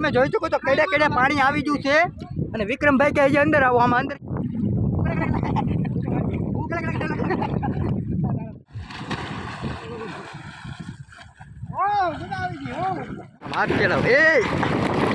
તમે જોઈ શકો તો કેડે કેડે પાણી આવી ગયું છે. અને વિક્રમભાઈ કે હજી અંદર આવો, આમાં અંદર. હાથ ચલાવ. એ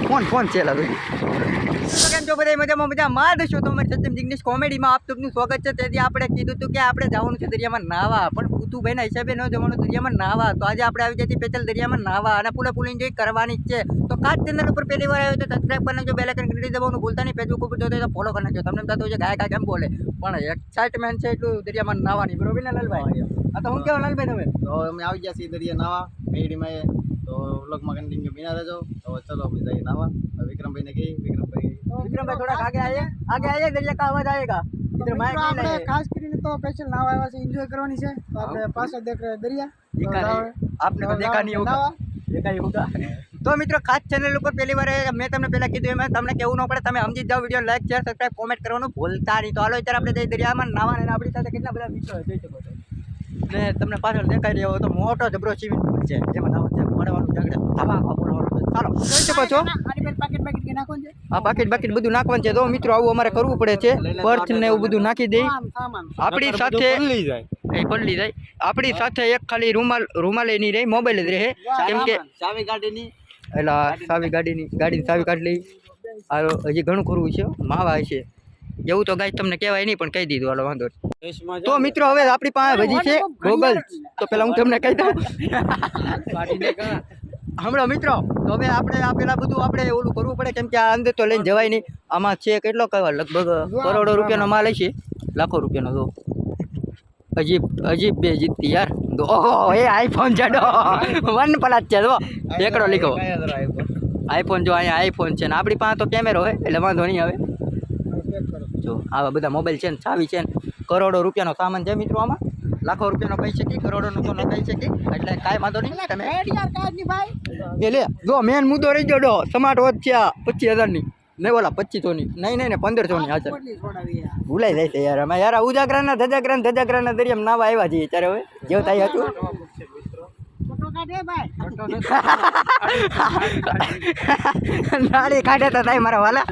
ફોન ફોન ચલાવ? તો કેમ છો બધા? મજામાં મજા માં દશો તો સત્યમ જિગ્નેશ કોમેડીમાં આપ સૌનું સ્વાગત છે. તેથી આપણે કીધું હતું કે આપણે જવાનું છે દરિયામાં નાવા. પણ ઉતુભાઈના હિસાબે ન જવાનું દરિયામાં નાવા. તો આજે આપણે આવી જતી પેચલ દરિયામાં નાવા. અને પૂરા પૂરી એન્જોય કરવાની જ છે. તો કાચ ચેનલ ઉપર પહેલી વાર આવ્યો તો સબસ્ક્રાઈબ કરી નાખજો બેલ આઇકન કરી દેવાનું ભૂલતા નહીં. ફેસબુક ઉપર જોતો તો ફોલો કરી નાખજો. તમને થતું છે ગાય કેમ બોલે. પણ એક્સાઇટમેન્ટ છે એટલું દરિયામાં નાવાની. બરોબર ને લાલભાઈ? આ તો હું કેવો લાલભાઈ તમે? તો અમે આવી ગયા છીએ દરિયા નાવા. મેડીમાં તો વ્લોગમાં કન્ટિન્યુ બિના રહેજો. તો ચલો આપણે જઈએ નાવા. વિક્રમભાઈને કહી વિક્રમભાઈ વિક્રમભાઈ થોડાક આગે આઈએ આગે આઈએ દરિયા કા અવાજ આવેગા ખાસ કરીને તો નાવા આવ્યા છે એન્જોય કરવાની છે. આપણે પાછળ દેખ દરિયા. આપને તો મિત્રો ખાસ ચેનલ ઉપર પહેલી વાર મેં તમને પહેલાં કીધું એમ તમને કેવું ન પડે તમે સમજી જાઓ. Video like share subscribe comment કરવાનું ભૂલતા નહીં. તો હાલો અત્યારે આપણે જઈ દરિયામાં નાવા અને આપણી સાથે કેટલા બધા મિત્રો જોઈ શકો છો. ને તમને પાછળ દેખાઈ રહ્યો તો મોટો જબરો સ્વિમિંગ છે. જોઈ શકો છો આની પર પાકેટ પાકેટ કે નાખવાનું છે? આ પાકીટ બાકીટ બધું નાખવાનું છે. તો મિત્રો આવું અમારે કરવું પડે છે. બર્થ ને એવું બધું નાખી દઈ આપણી સાથે એ જાય. આપણી સાથે એક ખાલી રૂમાલ રૂમાલ એ નહીં રહે મોબાઈલ જ રહે. કેમ કે ચાવી ગાડીની? એટલે સાવી ગાડીની ગાડીની ચાવી કાઢી લઈ. આ હજી ઘણું કરવું છે. માવા છે એવું તો ગાય તમને કહેવાય નહીં પણ કહી દીધું. હાલો વાંધો નહીં. તો મિત્રો હવે આપણી પાસે ભજી છે ગોગલ. તો પેલા હું તમને કહી દઉં. હમણાં મિત્રો, તો હવે આપણે આ પેલા બધું આપણે ઓલું કરવું પડે, કેમ કે આ અંદર તો લઈને જવાય નહીં. આમાં છે કેટલો કહેવા લગભગ કરોડો રૂપિયાનો માલ હશે. લાખો રૂપિયાનો તો. અજીબ અજીબ બે જીતતી યાર. ઓહો, એ આઈફોન જાડો વન પ્લસ છે જો એકડો લીખો આઈફોન જો અહીંયા આઈફોન છે ને આપણી પાસે તો કેમેરો હોય, એટલે વાંધો નહીં આવે. જો, આવા બધા મોબાઈલ છે ને, ચાવી છે ને. કરોડો રૂપિયાનો સામાન છે મિત્રો આમાં. લાખો રૂપિયાનો કહી શકી કરોડોનો તો ન કહી શકી. એટલે કાંઈ વાંધો નહીં. તમે યાર કાજની ભાઈ? એ લે જો મેન મુદ્દો રહી ગયો ડો સ્માર્ટ વોચ છે પચીસ હજારની. નહીં ઓલા પચીસોની. નહીં નહીં ને પંદરસોની હાજર. ભૂલાઈ જાય છે યાર. અમે યાર ઉજાગરાના ધજાગરા ને ધજાગરાના દરિયામાં નાવા આવ્યા છીએ ત્યારે હવે. જેવું થાય હતું. નાળી કાઢે તો થાય મારા વાલા.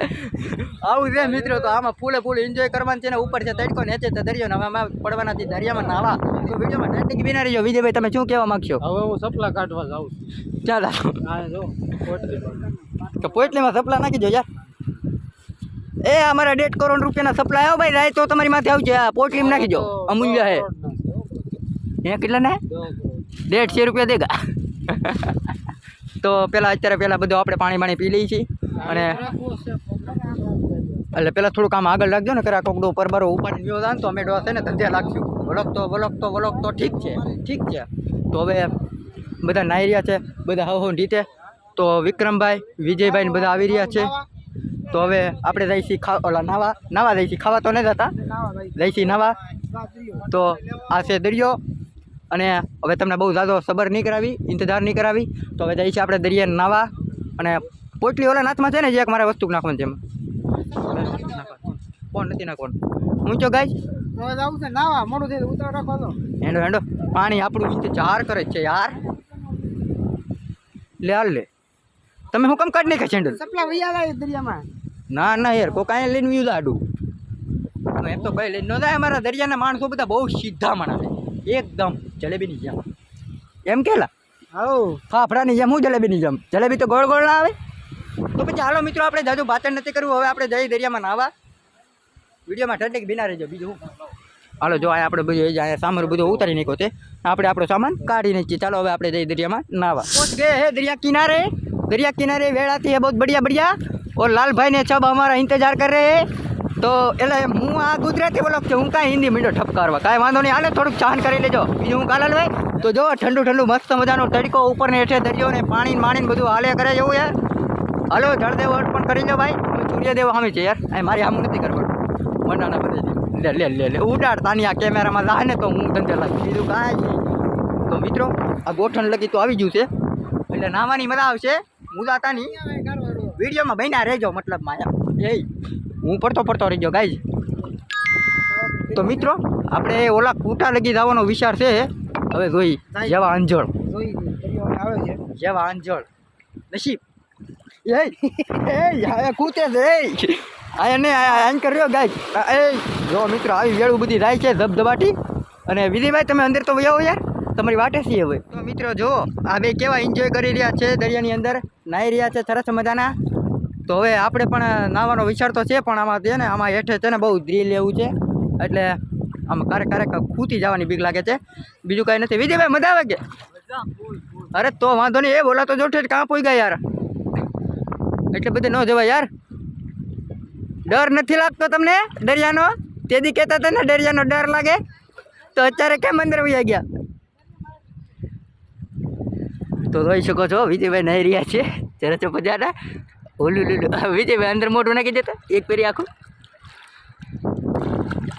આવું રે મિત્રો તો આમાં ફૂલે ફૂલ એન્જોય કરવાનું છે ને ઉપર છે તડકો નેચે તો દરિયો ને હવે પડવાના છે દરિયામાં નાવા તો વિડીયોમાં ટેટિંગ બિના રહીજો વિજયભાઈ તમે શું કહેવા માંગશો? હવે હું સપલા કાઢવા જાઉં ચાલો. તો પોટલીમાં સપલા નાખી દો યાર. એ અમારા દેઢ કરોડ રૂપિયાના સપ્લાય આવો ભાઈ રાય તો તમારી માથે આવજો. આ પોટલી નાખી દો. અમૂલ્ય હે. એ કેટલા ને દેઢસો રૂપિયા દેગા. તો પેલા અત્યારે પેલા બધું આપણે પાણી પાણી પી લઈએ છીએ. અને એટલે પેલા થોડુંક કામ આગળ રાખજો ને કરા કોકડો પરબારો ઉપાડી ગયો હતા ને તો અમે ડોસે ને ધંધે લાગશું વળગતો વળગતો વળગતો, ઠીક છે ઠીક છે. તો હવે બધા નાઈ રહ્યા છે, બધા હવ રીતે તો વિક્રમભાઈ, વિજયભાઈ ને બધા આવી રહ્યા છે. તો હવે આપણે દઈશી ખા, ઓલા નાવા નાવા દઈશી ખાવા તો નહીં જતા? દઈશી નાવા. તો આ છે દરિયો. અને હવે તમને બહુ ઝાઝો સબર નહીં કરાવી, ઇંતજાર નહીં કરાવી. તો હવે છીએ આપણે દરિયા નાવા. અને પોટલી ઓલા નાથમાં છે ને જે એક મારે વસ્તુ નાખવાની છે એમાં? કોણ નથી નાખવાનું. હું છો ગાય હવે જવું છે નાવા મોડું થઈ ઉતાર રાખો તો હેંડો હેંડો. પાણી આપણું ઇંતજાર કરે છે યાર. લે હાલ લે. તમે હું કેમ કાઢ નાખ્યા છે સપલા વૈયા લાવી દરિયામાં. ના ના યાર કોઈ કાંઈ લઈને વ્યૂ દાડું એમ તો કઈ લઈને ન જાય અમારા દરિયાના માણસો બધા બહુ સીધા માણસ એકદમ જલેબીની જેમ. એમ કેલા હાઉ. ફાફડાની જેમ હું જલેબીની જેમ. જલેબી તો ગોળ ગોળ ના આવે. તો પછી હાલો મિત્રો આપણે જાજુ પાચન નથી કરવું હવે આપણે જઈ દરિયામાં નાવા. વિડીયોમાં ઠંડીક બિના રહેજો બીજું હાલો જો આ આપણે બધું અહીંયા સામાન બધું ઉતારી નાખ્યો તે આપણે આપણો સામાન કાઢી નાખીએ. ચાલો હવે આપણે જઈએ દરિયામાં નાવા ગયે હે દરિયા કિનારે. દરિયા કિનારે વેળાથી બહુ બઢિયા બઢિયા. ઓર લાલભાઈ ને સબ અમારા ઇંતજાર કરે તો એટલે હું આ ગુજરાતી બોલો કે હું કાંઈ હિન્દી મીંડો ઠપકારવા. કાંઈ વાંધો નહીં હાલે થોડુંક સહન કરી લેજો. બીજું હું કાલાલ ભાઈ? તો જો ઠંડુ ઠંડુ મસ્ત મજાનો તડકો ઉપર ને હેઠે દરિયો ને પાણી માણીને બધું હાલે કરે એવું યાર હાલો જળદેવ અર્પણ કરી લો ભાઈ. સૂર્યદેવ સામે છે યાર. મારી આમ નથી કરવું. મનાના બધે લે લે લે લે ઉડાડતાની આ કેમેરામાં જાય ને તો હું ધંધે લાગી બીજું કાંઈ. તો મિત્રો આ ગોઠણ લગી તો આવી ગયું છે. એટલે નાવાની મજા આવશે. મુદાતાની વિડીયોમાં બન્યા રહેજો મતલબમાં માયા. એ હું પડતો પડતો રહી ગયો ગાઈ તો મિત્રો આપણે ઓલા કૂટા લગી જવાનો વિચાર છે. હવે જોઈ જેવા અંજળ. આવે છે. જેવા અંજળ. નસીબ. એ કૂતે છે આ એને આન કર્યો ગાય એ જો મિત્રો, આવી વેળું બધી રાય છે ધબધબાટી. અને વિધિભાઈ તમે અંદર તો આવો યાર. તમારી વાટે છીએ હવે. તો મિત્રો, જો, આ બે કેવા એન્જોય કરી રહ્યા છે દરિયાની અંદર. નાહી રહ્યા છે સરસ મજાના. તો હવે આપણે પણ નાહવાનો વિચાર તો છે, પણ આમાં છે ને, આમાં હેઠે છે ને બહુ ધ્રીલ એવું છે. એટલે આમાં ક્યારેક ક્યારેક ખૂતી જવાની બીક લાગે છે. બીજું કાંઈ નથી. વિજયભાઈ, મજા આવે કે? અરે, તો વાંધો નહીં. એ બોલા તો જોઠે કાં પોઈ ગયા યાર? એટલે બધે ન જવાય યાર. ડર નથી લાગતો તમને દરિયાનો તેદી કહેતા હતા ને દરિયાનો ડર લાગે. તો અત્યારે કેમ અંદર વયા ગયા? તો જોઈ શકો છો, વિજયભાઈ નાહી રહ્યા છે. જરા તો પજાડા ઓલું લીલું વિજયભાઈ અંદર મોટું નાખી દેતા. એક પેરી આખું.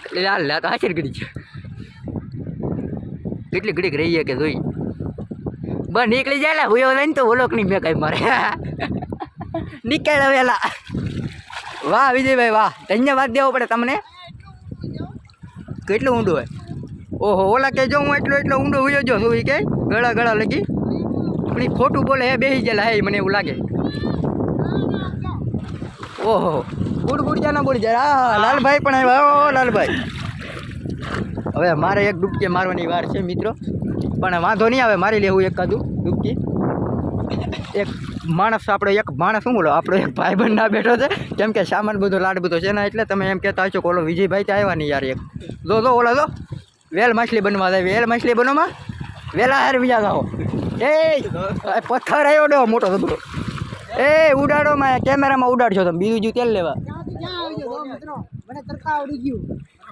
એટલે હાલ લા તો હાચર ઘડી છે કેટલી ઘડીક રહીએ કે જોઈ. બસ નીકળી જાય લા, હુયો લઈને તો ઓલોક નહીં મેં કાંઈ મારે. નીકળ વેલા. વાહ, વિજયભાઈ, વાહ. ધન્યવાદ દેવો પડે તમને. કેટલું ઊંડું હોય? ઓહો, ઓલા કે જો હું એટલો એટલો ઊંડો હોય જો શું કે? ગળા ગળા લગી. પણ ખોટું બોલે હે બેસી ગયેલા હે મને એવું લાગે. ઓહો બુડ બુડજા ના બોલી જાય હા લાલભાઈ પણ આવ્યા. ઓ, લાલભાઈ. હવે મારે એક ડૂબકી મારવાની વાર છે, મિત્રો. પણ વાંધો નહીં આવે, મારી લેવું એકાદું ડૂબકી. એક માણસ આપણે એક માણસ શું બોલો? આપણો એક ભાઈબંધ ના બેઠો છે. કેમ કે સામાન બધો, લાડ બધો છે ને, એટલે તમે એમ કહેતા હશો કે ઓલો વિજયભાઈ ત્યાં આવ્યા યાર એક. જો જો, ઓલા, જો. વેલ માછલી બનવા જાય. વેલ માછલી બનવામાં વેલા હાર બીજા જાઓ. એ પથ્થર આવ્યો ડો, મોટો સબરો એ, ઉડાડો માં કેમેરામાં ઉડાડશો તમે. બીજું જ્યું તેલ લેવા?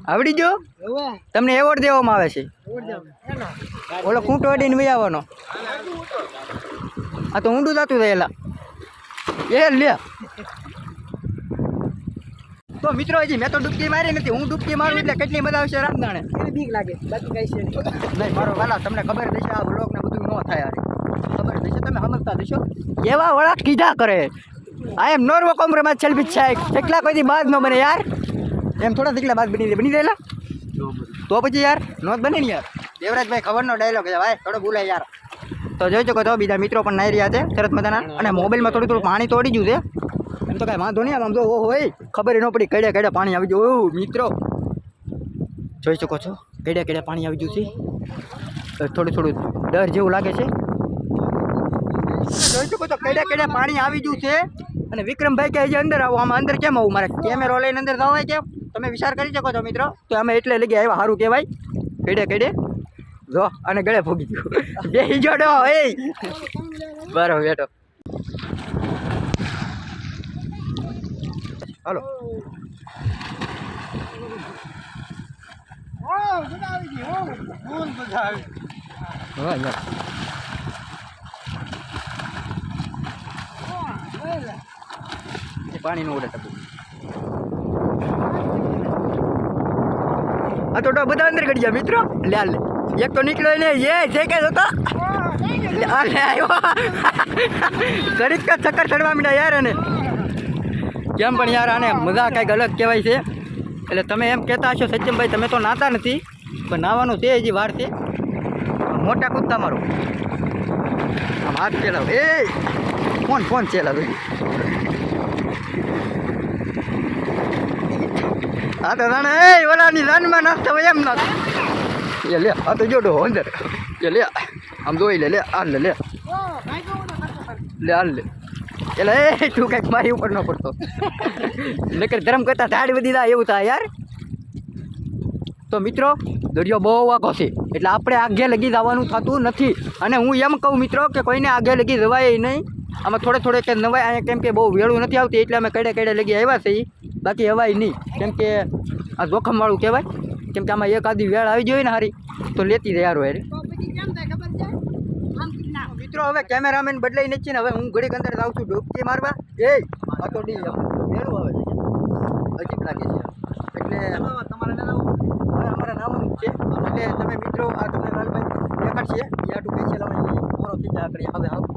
આવડી ગયું. તમને એવોર્ડ દેવામાં આવે છે. ઓલો ખૂંટો અડીને વહી આવવાનો આ તો ઊંડું થતું થયેલા એ લે. તો મિત્રો હજી મેં તો ડૂબકી મારી નથી. હું ડૂબકી મારું એટલે કેટલી મજા આવશે રામદાણે એને બીક લાગે. બાકી કઈ છે નહીં. મારો વાલા તમને ખબર થશે આ બ્લોગ ને બધું ન થાય અરે ખબર થશે તમે સમજતા થશો એવા વળા કીધા કરે. આઈ એમ નોર્વો કોમ્પ્રોમાઇઝ સેલ્ફી છે કેટલા કોઈથી બાદ ન બને યાર. એમ થોડા દીકલા બાદ બની દે બની રહેલા? તો પછી યાર નોંધ બને ને યાર. દેવરાજભાઈ ખબરનો ડાયલોગ છે. ભાઈ થોડો ભૂલાય યાર. તો જોઈ શકો છો, બીજા મિત્રો પણ નાઈ રહ્યા છે, સરસ મજાના. અને મોબાઈલમાં થોડું થોડું પાણી તોડી ગયું છે. એમ તો કાંઈ વાંધો નહીં, આમ તો ઓહો હોય, ખબર ન પડી, કડે કડે પાણી આવી ગયું. ઓહ, મિત્રો. જોઈ શકો છો, કેડે કેડે પાણી આવી ગયું છે. થોડું થોડું ડર જેવું લાગે છે. જોઈ શકો છો, કેડે કેડે પાણી આવી ગયું છે. અને વિક્રમભાઈ કે હજી અંદર આવો, આમાં અંદર કેમ આવું? મારે કેમેરો લઈને અંદર જવાય કેમ? તમે વિચાર કરી શકો છો, મિત્રો. તો અમે એટલે લગી આવ્યા સારું કહેવાય. કેડે કેડે જો, અને ગળે ફૂગી ગયું. બે જોડો એ બરો, બેઠો. હાલો. પાણી નું આવી ગઈ ઓ ફૂલ બધા આવી હા યાર ઓ લે એ પાણીનું ઓર્ડર ટપુ આ તો બધા અંદર ગડી ગયા મિત્રો. લે લે એક તો નીકળ્યો ને એ જે કે હતો અરે આવ્યો ઘડીક ચક્કર ચડવા મીડા યાર અને કેમ પણ યાર આને મજા કાંઈક અલગ કહેવાય છે. એટલે તમે એમ કહેતા હશો, સચિનભાઈ, તમે તો નાતા નથી, પણ નાવાનું છે હજી વાર છે. મોટા કૂદતા મારો. આમ હાથ ચેલાવ. એ ફોન ફોન ચેલાવ? હા તો જાણે એ, ઓલાની જાનમાં નાખતો હોય એમ નાખ એ લે, આ તો જોડો અંદર. એ લે, આમ જોઈ લે લે, આ લે લે. લે, આ લે. એટલે એ, તું કંઈક મારી ઉપર ન પડતો. નકર ધરમ કરતા ઝાડ વધી એવું થાય યાર. તો મિત્રો, દરિયો બહુ વાંકો છે. એટલે આપણે આગે લગી જવાનું થતું નથી. અને હું એમ કહું મિત્રો કે કોઈને આગે લગી જવાય નહીં. આમાં થોડે થોડે કે નવાય, અહીંયા કેમ કે બહુ વેળું નથી આવતી, એટલે અમે કડે કડે લગી આવ્યા છીએ. બાકી હવાય નહીં. કેમ કે આ જોખમવાળું કહેવાય. કેમ કે આમાં એક આદી વેળ આવી જોઈએ ને હારી તો લેતી તૈયાર હોય તો કેમ થાય ખબર છે? આમ મિત્રો હવે કેમેરામેન બદલાઈ નથી ને હવે હું ઘડીક અંદર જાઉં છું ડૂબકી મારવા. એ આ તો ડી વેળું આવે છે. અજીબ લાગે છે. એટલે તમારે અમારા લાવું હવે અમારે નાવાનું જ છે. એટલે તમે મિત્રો આ તમને લાલભાઈ દેખાડશે. એ આટલું પેન્સિલ અમે પૂરો થઈ જાય આગળ હવે આવું.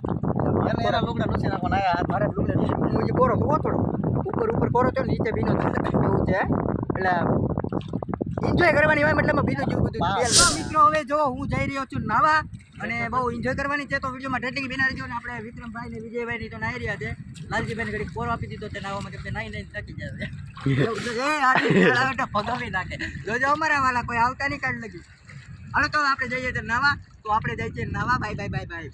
એને એના લુગડા નથી નાખવાના આયા મારા લુગડા હું જે કોરો તો થોડો. ઉપર ઉપર કોરો તો નીચે બીનો એવું છે એટલે એન્જોય કરવાની હોય મતલબ બીજું જેવું બધું મિત્રો હવે જો હું જઈ રહ્યો છું નાવા અને બહુ એન્જોય કરવાની છે તો વિડીયોમાં ઠેઠી બિના રહેજો અને આપણે વિક્રમભાઈ ને વિજયભાઈ ની તો નાઈ રહ્યા છે. લાલજીભાઈ ઘડી કોરો આપી દીધો તે નાવામાં કે નાઈ નાઈ થકી જાય ભગાવી નાખે. જોજો અમારા વાલા કોઈ આવતા નહીં કાઢ લગી. હવે તો આપણે જઈએ તો નાવા તો આપણે જઈએ છીએ નાવા. બાય બાય બાય બાય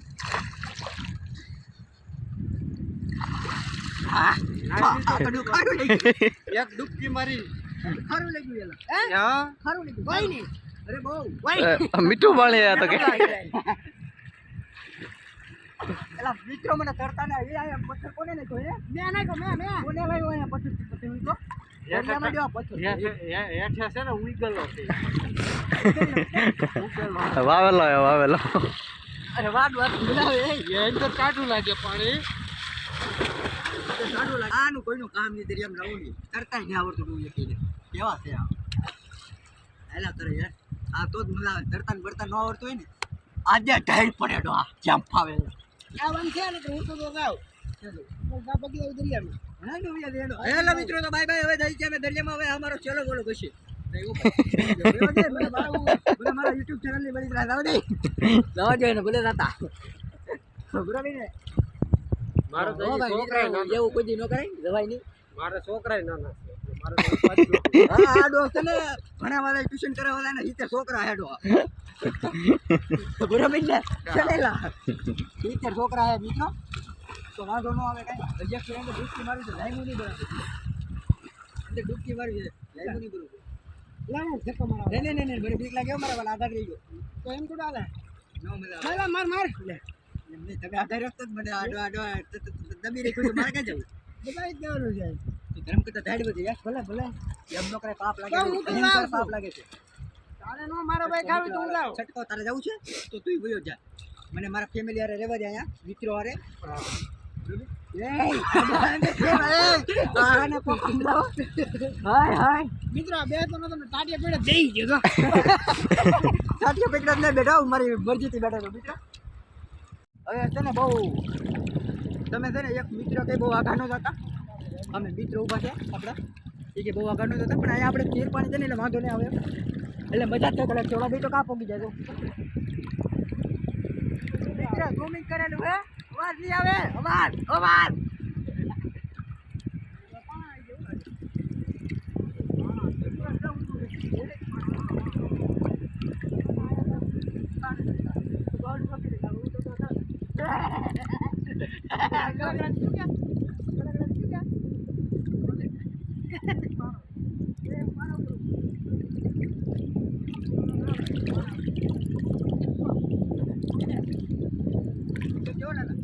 એક ડૂબકી મારી. ખારું લાગ્યું એલા. હા? ખારું લાગ્યું ભાઈ નહીં. અરે બહુ. મીઠું પાણી આ તો કે. એલા મિત્રો મને તરતા ને આવી પથ્થર કોને ને જોઈએ મેં નાખ્યો મેં મેં. કોને લાવ્યો અહીંયા પથ્થર? પથ્થર ને ઉઈગલો વાવેલો હે વાવેલો. અરે વાડ વાત બોલાવે એ તો કાઢું લાગે પાણી. તો લાગે. આનું કોઈનું કામ નહીં દરિયામાં રહું નહીં. તરતાય નહીં આવડતું ડૂબ એકીને કેવા છે આ હેલા કરે યાર આ તો જ મજા આવે. તરતા ને બરતા ન આવડતું હોય ને આજે ઢાઈ પડે ડો આ જેમ ફાવે એમ. આવવાનું છે ને તો હું તો ગાવ જાઉં. ગા પગી આવું દરિયામાં. હા. હેલો મિત્રો તો બાય બાય હવે છે અમે દરિયામાં. હવે અમારો ચલો બોલો કશે મારા યુટ્યુબ ચેનલની બળી લાવ દે. ને ભલે ને. મારો હો એવું કોઈ ન કરાય દવાઈ નહીં. મારા છોકરા હા આ દોસ્ત ને વાળા ટ્યુશન કરવા ને હિતેર છોકરા હેડો. બરાબર ને ચલેલા. હિતેર છોકરા હે, મિત્રો. તો વાંધો ન આવે કાંઈ. હજી છે લાઈમું નહીં બરાબર ડૂબકી મારી છે લાઈમું નહીં બરાબર નહીં નહીં નહીં મને બીક લાગે રહી ગયો તો એમ થોડા હાલે. નો આવે માર માર. લે. તમે આધાર જ મને આડો આડો દબી રાખ્યું મારે ક્યાં જવું? દબાઈ જ દેવાનું છે. તો ધર્મ કરતા ધાડ બધી યસ ભલે ભલે. એમ નો કરે પાપ લાગે છું. પાપ લાગે છે. તારે નો મારો ભાઈ ખાવી તું લાવ. છટકો તારે જવું છે? તો તું ગયો જા. મને મારા ફેમિલી હારે રહેવા દે અહીંયા મિત્રો હારે તમે છે ને એક મિત્ર કઈ બહુ આઘા ન જતા અમે મિત્રો ઊભા છે આપણા. એ કે બહુ આગળ ન પણ અહીંયા આપણે તેર પાણી છે ને એટલે વાંધો નહીં આવે એટલે મજા જ થાય કદાચ થોડા ભાઈ તો કાપ પોગી જાય કરેલું હે? અવાજ નહીં આવે. અવાજ અવાજ. કેવો લાગે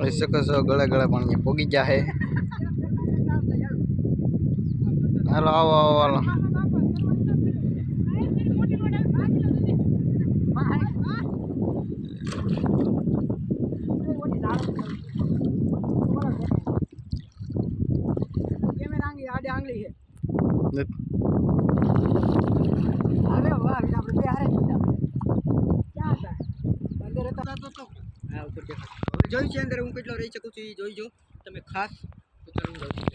જોઈ શકો છો, ગળે ગળે પાણી પોગી જાય હાલો, આવો આવો, હાલો. તો તો હા ઉપર દેખાય જોઈ છે અંદર હું કેટલો રહી શકું છું એ જોઈ જો. તમે ખાસ તો ચાલો હું રહું છું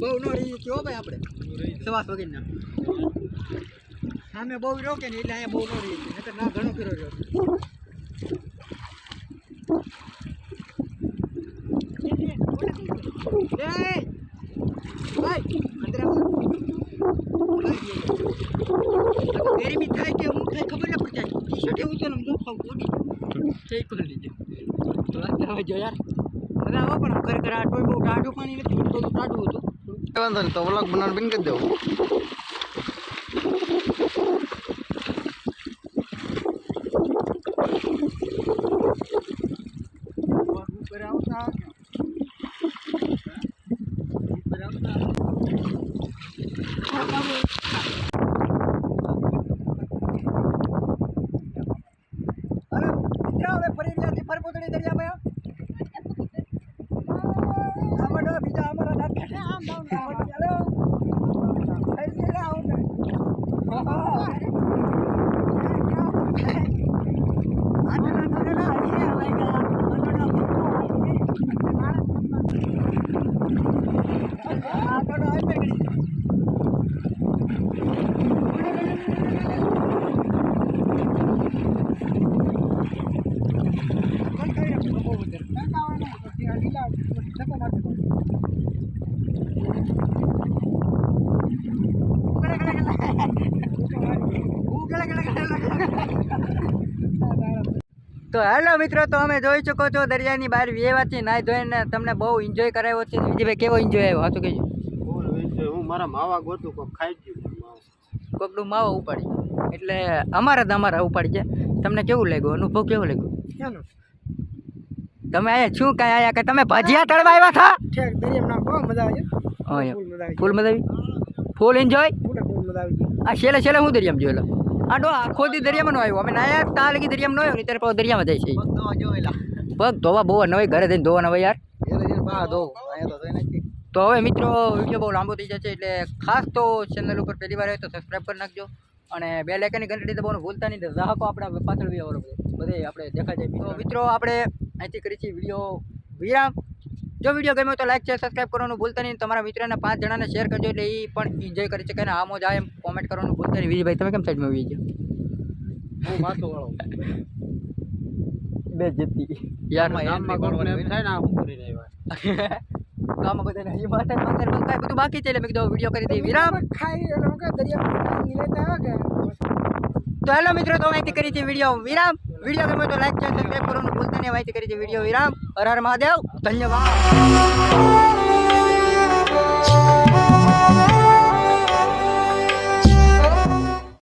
બહુ નો રહી કયો ભાઈ આપણે. સવાસ વગર ના સામે બહુ રહ્યો કે ને એટલે અહીંયા બહુ નો રહી નહીતર ના ઘણો કર્યો રહ્યો. એ ગરમી થાય કે હું થાય ખબર ના એવું છે ને હું ખાઉં કોડી થઈ પણ લીધે તો હવે જો યાર હવે આવો પણ ઘર ઘર આટલું બહુ ટાઢું પાણી નથી તો ટાઢું હતું. વાંધો નહીં, તો ઓલાક બનાવ બિન કરી દેવું. મિત્રો હવે ફરી ગયા છે ફરપોતળી દરિયામાં ડો બીજા અમારા દાંત. ચાલો. ફરી હા. આટલા નાના હજી આવે ગયા. આ તો ડો આવી પકડી. તો હેલો મિત્રો તો અમે જોઈ શકો છો દરિયાની બહાર વેવાથી નાઈ ધોઈને તમને બહુ એન્જોય કરાવ્યો છે. વિજયભાઈ કેવો એન્જોય આવ્યો? હતું કહેજો. હું મારા માવા ગોતું કોક ખાઈ ગયું કોકડું માવો. ઉપાડી. એટલે અમારા જ અમારા ઉપાડી છે. તમને કેવું લાગ્યું? અનુભવ કેવો લાગ્યો? તમે આયા શું કાંઈ આયા કે તમે ભજીયા તળવા આવ્યા યા. ફૂલ મજા આવી ફૂલ મજા આવી ફૂલ એન્જોય ફૂલ મજા આ છેલ્લે છેલ્લે હું દરિયામાં જોયેલો? આ ડો આખો દી દરિયામાં નો આવ્યો. અમે નાયા તા લગી દરિયામાં નો આવ્યો ને ત્યારે દરિયામાં જાય છે. પગ ધોવા બહુ નવાઈ ઘરે જઈને ધોવા નવાઈ યાર. તો જોઈ નથી તો હવે મિત્રો વીડિયો બહુ લાંબો થઈ જશે એટલે ખાસ તો ચેનલ ઉપર પહેલી વાર આવે તો સબસ્ક્રાઈબ કરી નાખજો. અને બે લાઇકનની ઘંટડી દબાવવાનું ભૂલતા નહીં તો ગ્રાહકો આપણા પાછળ બી આવડો બધે આપણે દેખાય જાય મિત્રો આપણે અહીંથી કરી છીએ વીડિયો વિરામ. જો વીડિયો ગમ્યો તો લાઈક છે સબસ્ક્રાઈબ કરવાનું ભૂલતા નહીં. તમારા મિત્રને પાંચ જણાને શેર કરજો એટલે એ પણ એન્જોય કરી શકે અને આમ જ આ એમ કોમેન્ટ કરવાનું ભૂલતા નહીં. વિજયભાઈ તમે કેમ સાઈડમાં વાળો બે જતી યાર ગામમાં બધાને હજી માથે માથે કાંઈ બધું બાકી છે એટલે મેં કીધું વીડિયો કરી દઈએ. વિરામ. ખાઈ એટલે કે તો હેલો મિત્રો તો અહીંથી કરી છે વીડિયો વિરામ. વીડિયો ગમે તો લાઈક છે સબસ્ક્રાઈબ કરવાનું ભૂલતા નહીં અહીંથી કરી છે વીડિયો વિરામ. હર હર મહાદેવ. ધન્યવાદ.